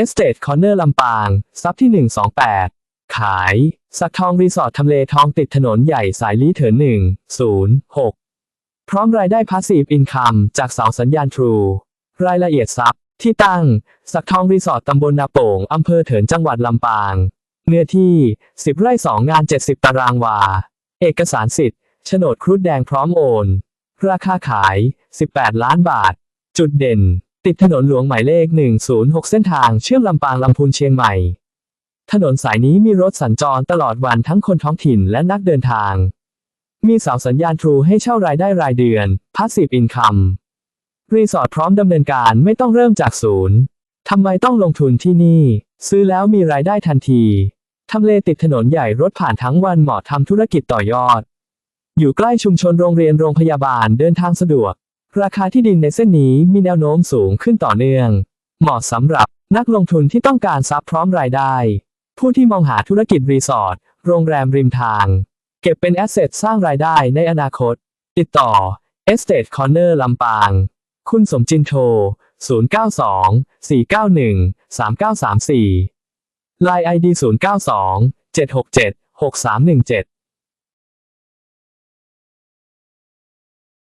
Estate Corner ลำปาง ซับที่ 128 ขาย สักทองรีสอร์ททำเลทองติดถนนใหญ่สายลี้เถิน1 0 6 พร้อมรายได้พาสซีฟอินคัมจากเสาสัญญาณทรู รายละเอียดทรัพย์ ที่ตั้ง สักทองรีสอร์ทตำบลนาโป่งอำเภอเถินจังหวัดลำปาง เนื้อที่ 10 ไร่ 2 งาน 70 ตารางวา เอกสารสิทธิ์โฉนดครุฑแดงพร้อมโอน ราคาขาย 18 ล้านบาท จุดเด่น ติดถนนหลวงหมายเลข 106 เส้นทางเชื่อมลำปางลำพูนเชียงใหม่ ถนนสายนี้มีรถสัญจรตลอดวันทั้งคนท้องถิ่นและนักเดินทาง มีเสาสัญญาณทรูให้เช่ารายได้รายเดือน Passive Income รีสอร์ทพร้อมดำเนินการไม่ต้องเริ่มจากศูนย์ทำไมต้องลงทุนที่นี่ ซื้อแล้วมีรายได้ทันทีทำเลติดถนนใหญ่รถผ่านทั้งวันเหมาะทำธุรกิจต่อยอด อยู่ใกล้ชุมชนโรงเรียนโรงพยาบาลเดินทางสะดวก ราคาที่ดินในเส้นนี้มีแนวโน้มสูงขึ้นต่อเนื่อง เหมาะสำหรับนักลงทุนที่ต้องการทรัพย์พร้อมรายได้ ผู้ที่มองหาธุรกิจรีสอร์ทโรงแรมริมทาง เก็บเป็นแอสเซทสร้างรายได้ในอนาคต ติดต่อ Estate Corner ลำปาง คุณสมจินโทร 092 491 3934 Line ID 092 767 6317